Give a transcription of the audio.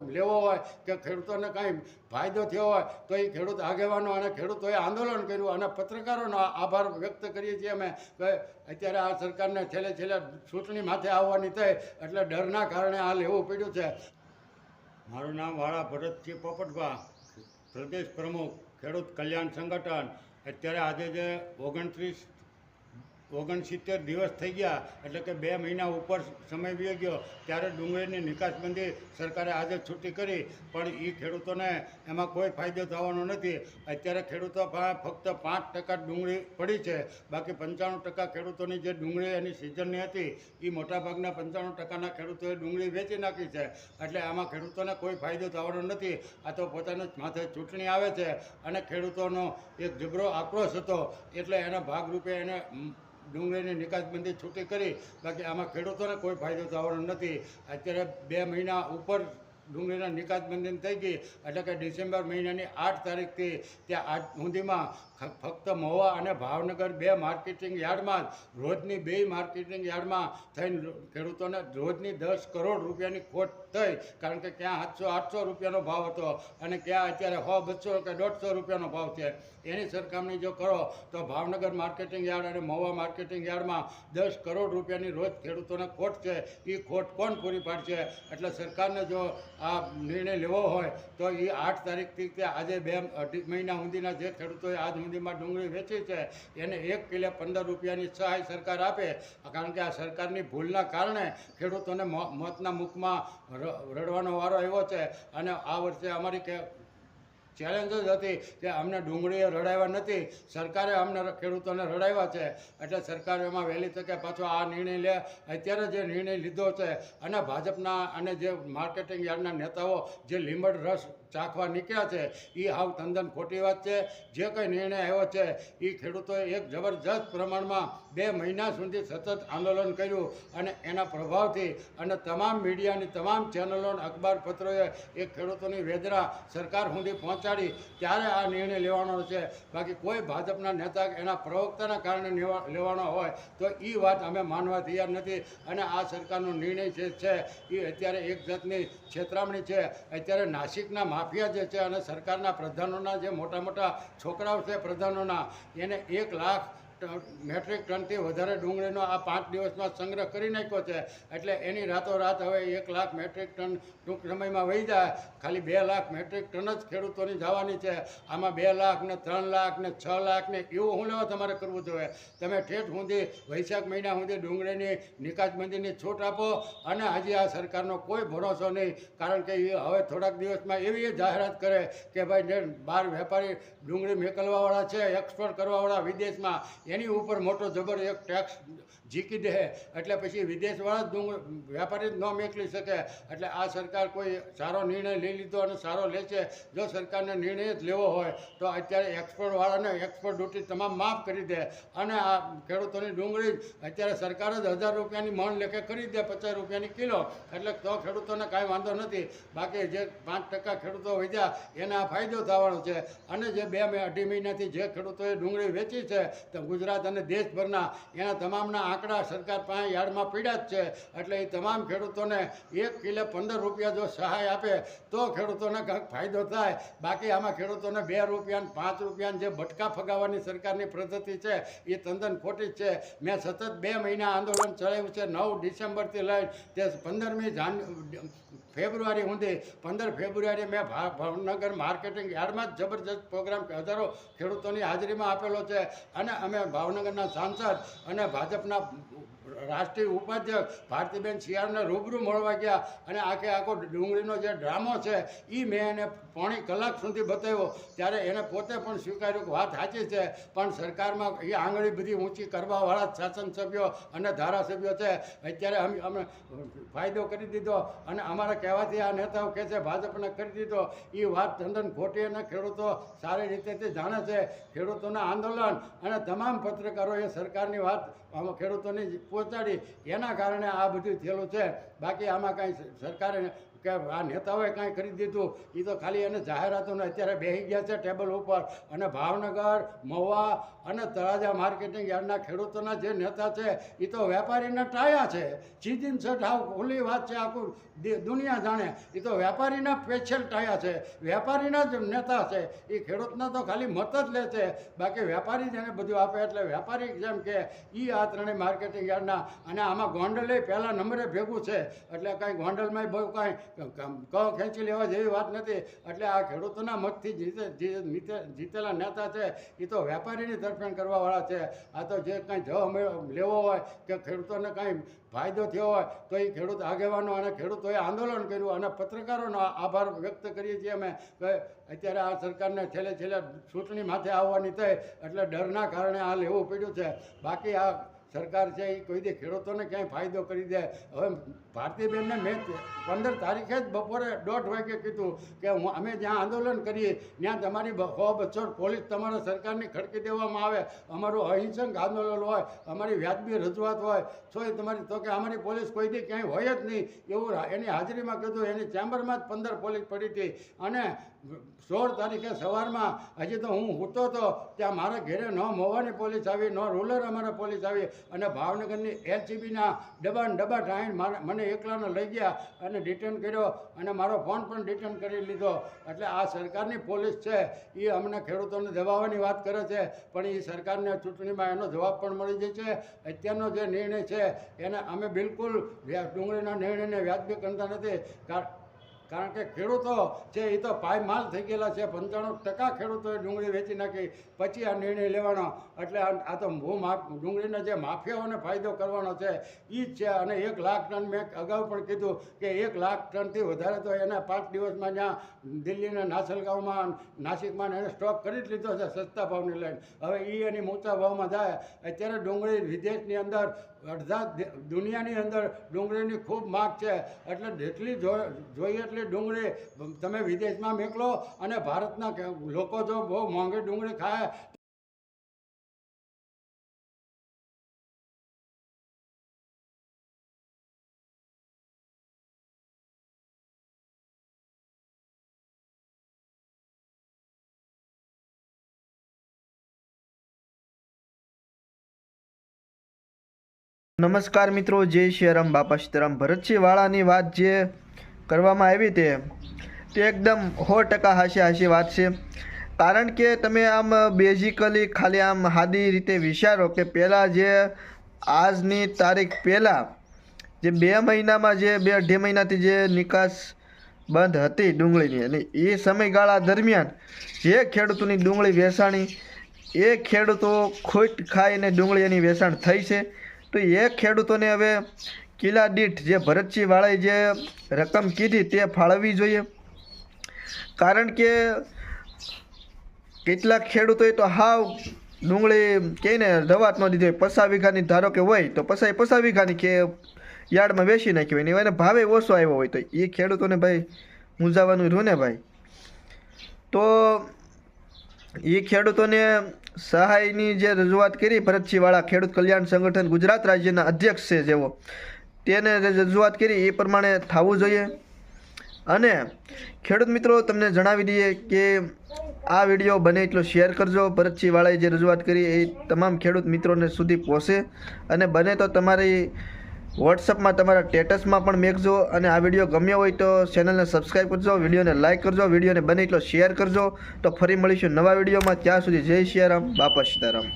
લેવો હોય કે ખેડૂતોને કાંઈ ફાયદો થયો હોય, તો એ ખેડૂત આગેવાનો અને ખેડૂતોએ આંદોલન કર્યું અને પત્રકારોનો આભાર વ્યક્ત કરીએ છીએ અમે કે અત્યારે આ સરકારને છેલ્લે છેલ્લે ચૂંટણી માથે આવવાની થઈ, એટલે ડરના કારણે આ લેવું પડ્યું છે. મારું નામ વાળા ભરતસિંહ પોપટભા, પ્રદેશ પ્રમુખ, ખેડૂત કલ્યાણ સંગઠન. અત્યારે આજે જે ઓગણત્રીસ ઓગણસિત્તેર દિવસ થઈ ગયા, એટલે કે બે મહિના ઉપર સમય વી ગયો, ત્યારે ડુંગળીની નિકાસબંધી સરકારે આજે છૂટી કરી, પણ એ ખેડૂતોને એમાં કોઈ ફાયદો થવાનો નથી. અત્યારે ખેડૂતો ફક્ત પાંચ ટકા ડુંગળી પડી છે, બાકી પંચાણું ટકા ખેડૂતોની જે ડુંગળી એની સિઝનની હતી એ મોટાભાગના પંચાણું ટકાના ખેડૂતોએ ડુંગળી વેચી નાખી છે, એટલે આમાં ખેડૂતોને કોઈ ફાયદો થવાનો નથી. આ તો પોતાનું માથે ચૂંટણી આવે છે, અને ખેડૂતોનો એક જબરો આક્રોશ હતો, એટલે એના ભાગરૂપે એને ડુંગળીની નિકાસબંધી છૂટી કરી. બાકી આમાં ખેડૂતોને કોઈ ફાયદો થવાનો નથી. અત્યારે બે મહિના ઉપર ડુંગળીના નિકાસ બંધન થઈ ગઈ. એટલે કે ડિસેમ્બર મહિનાની આઠ તારીખથી ત્યાં આજ સુધીમાં ફક્ત મહુવા અને ભાવનગર બે માર્કેટિંગ યાર્ડમાં રોજની બે માર્કેટિંગ યાર્ડમાં થઈને ખેડૂતોને રોજની દસ કરોડ રૂપિયાની ખોટ થઈ, કારણ કે ક્યાં સાતસો, આઠસો રૂપિયાનો ભાવ હતો અને ક્યાં અત્યારે સો, બસો કે દોઢસો રૂપિયાનો ભાવ છે. એની સરખામણી જો કરો, તો ભાવનગર માર્કેટિંગ યાર્ડ અને મહુવા માર્કેટિંગ યાર્ડમાં દસ કરોડ રૂપિયાની રોજ ખેડૂતોને ખોટ છે. એ ખોટ કોણ પૂરી પાડશે? એટલે સરકારને જો આ નિર્ણય લેવો હોય તો એ આઠ તારીખથી તે આજે બે મહિના સુધીના જે ખેડૂતોએ આજ સુધીમાં ડુંગળી વેચી છે, એને એક કિલો પંદર રૂપિયાની સહાય સરકાર આપે. કારણ કે આ સરકારની ભૂલના કારણે ખેડૂતોને મોતના મુખમાં રડવાનો વારો આવ્યો છે. અને આ વર્ષે અમારી કે ચેલેન્જ જ હતી કે અમને ડુંગળીએ રડાવ્યા નથી. સરકારે અમને ખેડૂતોને રડાવ્યા છે. એટલે સરકાર એમાં વહેલી તકે પાછો આ નિર્ણય લે. અત્યારે જે નિર્ણય લીધો છે, અને ભાજપના અને જે માર્કેટિંગ યાર્ડના નેતાઓ, જે લીંબડ રસ ચાખવા નીકળ્યા છે એ હાવ તંદન ખોટી વાત છે. જે કંઈ નિર્ણય આવ્યો છે એ ખેડૂતોએ એક જબરજસ્ત પ્રમાણમાં બે મહિના સુધી સતત આંદોલન કર્યું અને એના પ્રભાવથી અને તમામ મીડિયાની તમામ ચેનલો અને અખબાર પત્રોએ એ ખેડૂતોની વેદના સરકાર સુધી પહોંચાડી. ત્યારે આ નિર્ણય લેવાનો છે. બાકી કોઈ ભાજપના નેતા એના પ્રવક્તાના કારણે લેવાનો હોય તો એ વાત અમે માનવા તૈયાર નથી. અને આ સરકારનો નિર્ણય જે છે એ અત્યારે એક જાતની છેતરામણી છે. અત્યારે નાસિકના માફિયા જે છે અને સરકારના પ્રધાનોના જે મોટા મોટા છોકરાઓ છે પ્રધાનોના, એને એક લાખ મેટ્રિક ટનથી વધારે ડુંગળીનો આ પાંચ દિવસમાં સંગ્રહ કરી નાખ્યો છે. એટલે એની રાતોરાત હવે એક લાખ મેટ્રિક ટન ટૂંક સમયમાં વહી જાય. ખાલી બે લાખ મેટ્રિક ટન જ ખેડૂતોની જવાની છે. આમાં બે લાખ ને ત્રણ લાખ ને છ લાખ ને એવું હું લેવા તમારે કરવું જોઈએ. તમે ઠેઠ સુધી, વૈશાખ મહિના સુધી ડુંગળીની નિકાસબંધીની છૂટ આપો અને હજી આ સરકારનો કોઈ ભરોસો નહીં. કારણ કે એ હવે થોડાક દિવસમાં એવી જાહેરાત કરે કે ભાઈ જે બહાર વેપારી ડુંગળી મોકલવાવાળા છે એક્સપોર્ટ કરવાવાળા વિદેશમાં એની ઉપર મોટો જબર એક ટેક્સ જીકી દે, એટલે પછી વિદેશવાળા જ વેપારી જ ન મેકલી શકે. એટલે આ સરકાર કોઈ સારો નિર્ણય લઈ લીધો અને સારો લે છે. જો સરકારને નિર્ણય જ લેવો હોય, તો અત્યારે એક્સપોર્ટવાળાને એક્સપોર્ટ ડ્યુટી તમામ માફ કરી દે. અને આ ખેડૂતોની ડુંગળી અત્યારે સરકાર જ હજાર રૂપિયાની મણ લેખે કરી દે, પચાસ રૂપિયાની કિલો. એટલે તો ખેડૂતોને કાંઈ વાંધો નથી. બાકી જે પાંચ ટકા ખેડૂતો વધ્યા, એને આ ફાયદો થવાનો છે. અને જે બે અઢી મહિનાથી જે ખેડૂતોએ ડુંગળી વેચી છે, તો ગુજરાત અને દેશભરના એના તમામના આંકડા સરકાર પાસે યાર્ડમાં પીડ્યા જ છે. એટલે એ તમામ ખેડૂતોને એક કિલો પંદર રૂપિયા જો સહાય આપે, તો ખેડૂતોને કંઈક ફાયદો થાય. બાકી આમાં ખેડૂતોને બે રૂપિયાને પાંચ રૂપિયાને જે બટકા ફગાવવાની સરકારની પદ્ધતિ છે, એ તદ્દન ખોટી છે. મેં સતત બે મહિના આંદોલન ચલાવ્યું છે. નવ ડિસેમ્બરથી લઈ તે પંદરમી જાન ફેબ્રુઆરી સુધી પંદર ફેબ્રુઆરી મેં ભાવનગર માર્કેટિંગ યાર્ડમાં જ જબરજસ્ત પ્રોગ્રામ હજારો ખેડૂતોની હાજરીમાં આપેલો છે. અને અમે ભાવનગરના સાંસદ અને ભાજપના રાષ્ટ્રીય ઉપાધ્યક્ષ ભારતીબેન શિયાળને રૂબરૂ મળવા ગયા અને આખે આખો ડુંગળીનો જે ડ્રામો છે એ મેં એને પોણી કલાક સુધી બતાવ્યો. ત્યારે એને પોતે પણ સ્વીકાર્યું કે વાત સાચી છે, પણ સરકારમાં એ આંગળી બધી ઊંચી કરવાવાળા શાસન સભ્યો અને ધારાસભ્યો છે. અત્યારે અમે અમે ફાયદો કરી દીધો અને અમારા કહેવાથી આ નેતાઓ કહે છે, ભાજપને કરી દીધો. એ વાત ચંદન ખોટી અને ખેડૂતો સારી રીતે તે જાણે છે. ખેડૂતોના આંદોલન અને તમામ પત્રકારોએ સરકારની વાત આમાં ખેડૂતોને પહોંચાડી. એના કારણે આ બધું થયેલું છે. બાકી આમાં કાંઈ સરકારે કે આ નેતાઓએ કાંઈ કરી દીધું. એ તો ખાલી એને જાહેરાતોને અત્યારે બેસી ગયા છે ટેબલ ઉપર. અને ભાવનગર, મહુવા અને તળાજા માર્કેટિંગ યાર્ડના ખેડૂતોના જે નેતા છે એ તો વેપારીના ટાયા છે. સીધીન સટ હાવ ખુલ્લી વાત છે આખું દુનિયા જાણે. એ તો વેપારીના સ્પેશિયલ ટાયા છે. વેપારીના જ નેતા છે. એ ખેડૂતના તો ખાલી મત જ લે છે. બાકી વેપારી જ એને બધું આપે એટલે વેપારી જેમ કે એ આ ત્રણેય માર્કેટિંગ યાર્ડના. અને આમાં ગોંડલે પહેલા નંબરે ભેગું છે. એટલે કાંઈ ગોંડલમાં બહુ કાંઈ ક ખેંચી લેવા જેવી વાત નથી. એટલે આ ખેડૂતોના મતથી જીતેલા નેતા છે, એ તો વેપારીની તરફેણ કરવાવાળા છે. આ તો જે કાંઈ જવા મેળ- લેવો હોય કે ખેડૂતોને કાંઈ ફાયદો થયો હોય, તો એ ખેડૂત આગેવાનો અને ખેડૂતોએ આંદોલન કર્યું. અને પત્રકારોનો આભાર વ્યક્ત કરીએ છીએ અમે કે અત્યારે આ સરકારને છેલ્લે છેલ્લે ચૂંટણી માથે આવવાની થઈ, એટલે ડરના કારણે આ લેવું પડ્યું છે. બાકી આ સરકાર છે એ કોઈ દે ખેડૂતોને ક્યાંય ફાયદો કરી દે. હવે ભારતીબેનને મેં પંદર તારીખે જ બપોરે દોઢ વાગે કીધું કે હું અમે જ્યાં આંદોલન કરીએ, ત્યાં તમારી સો બસો પોલીસ તમારા સરકારની ખડકી દેવામાં આવે. અમારું અહિંસક આંદોલન હોય, અમારી વ્યાજબી રજૂઆત હોય, તો એ તમારી તો કે અમારી પોલીસ કોઈ દે ક્યાંય હોય જ નહીં. એવું એની હાજરીમાં કીધું, એની ચેમ્બરમાં જ પંદર પોલીસ પડી હતી. અને સોળ તારીખે સવારમાં, હજી તો હું હોતો હતો ત્યાં મારા ઘેરે ન મોવાની પોલીસ આવી, ન રૂલર અમારા પોલીસ આવી અને ભાવનગરની એલસીબીના ડબ્બા ને ડબ્બા ટાઈન મને એકલાને લઈ ગયા અને ડિટેન કર્યો અને મારો ફોન પણ ડિટેન કરી લીધો. એટલે આ સરકારની પોલીસ છે, એ અમને ખેડૂતોને દબાવવાની વાત કરે છે, પણ એ સરકારને ચૂંટણીમાં એનો જવાબ પણ મળી જાય છે. અત્યારનો જે નિર્ણય છે, એને અમે બિલકુલ ડુંગળીના નિર્ણયને વ્યાજબી કરતા નથી. કારણ કે ખેડૂતો છે, એ તો પાયમાલ થઈ ગયેલા છે, પંચાણું ટકા ખેડૂતોએ ડુંગળી વેચી નાખી. પછી આ નિર્ણય લેવાનો. એટલે આ તો હું ડુંગળીના જે માફિયાઓને ફાયદો કરવાનો છે એ જ છે. અને એક લાખ ટન મેં અગાઉ પણ કીધું કે એક લાખ ટનથી વધારે તો એના પાંચ દિવસમાં જ્યાં દિલ્હીના નાસલગાંવમાં નાસિકમાં એને સ્ટોક કરી જ લીધો છે, સસ્તા ભાવને લઈને. હવે એ એની મોટા ભાવમાં જાય. અત્યારે ડુંગળી વિદેશની અંદર અડધા દુનિયાની અંદર ડુંગળીની ખૂબ માગ છે. એટલે જેટલી જો- જોઈએ એટલી ડુંગળી. તમે વિદેશમાં મોકલો અને ભારતના લોકો જો બહુ મોંઘી ડુંગળી ખાય નમસ્કાર મિત્રો, જય શ્રીરામ બાપા સીતારામ ભરતસિંહવાળાની વાત જે કરવામાં આવી તે તે એકદમ સો ટકા હાસી હાસી વાત છે. કારણ કે તમે આમ બેઝિકલી ખાલી આમ હાદી રીતે વિચારો કે પહેલાં જે આજની તારીખ પહેલાં, જે બે મહિનામાં જે, બે અઢી મહિનાથી જે નિકાસ બંધ હતી ડુંગળીની, અને એ સમયગાળા દરમિયાન જે ખેડૂતોની ડુંગળી વેચાણી, એ ખેડૂતો ખોટ ખાઈને ડુંગળી એની વેચાણ થઈ છે. તો એ ખેડૂતોને હવે કિલ્લા દીઠ જે ભરતસિંહવાળાએ જે રકમ કીધી તે ફાળવવી જોઈએ. કારણ કે કેટલાક ખેડૂતોએ તો હાવ ડુંગળી કહીને દવાત ન દીધી હોય. પસા વીઘાની ધારો કે હોય તો પસા પસા વીઘાની કે યાર્ડમાં વેચી નાખી હોય ને એને ભાવે ઓછો આવ્યો હોય તો એ ખેડૂતોને ભાઈ મૂંઝાવાનું રહ્યું ને ભાઈ. તો એ ખેડૂતોને સહાયની જે રજૂઆત કરી, ભરતસિંહવાળા ખેડૂત કલ્યાણ સંગઠન ગુજરાત રાજ્યના અધ્યક્ષ છે જેઓ તેને રજૂઆત કરી એ પ્રમાણે થવું જોઈએ. અને ખેડૂત મિત્રો, તમને જણાવી દઈએ કે આ વીડિયો બને એટલો શેર કરજો. ભરતસિંહવાળાએ જે રજૂઆત કરી એ તમામ ખેડૂત મિત્રોને સુધી પહોંચે. અને બને તો તમારી વોટ્સઅપમાં તમારા સ્ટેટસમાં પણ મેકજો અને આ વીડિયો ગમ્યો હોય તો ચેનલને સબસ્ક્રાઈબ કરજો, વિડીયોને લાઇક કરજો, વિડીયોને બને એટલો શેર કરજો. તો ફરી મળીશું નવા વિડીયોમાં. ત્યાં સુધી જય સિયારામ બાપા સીતારામ.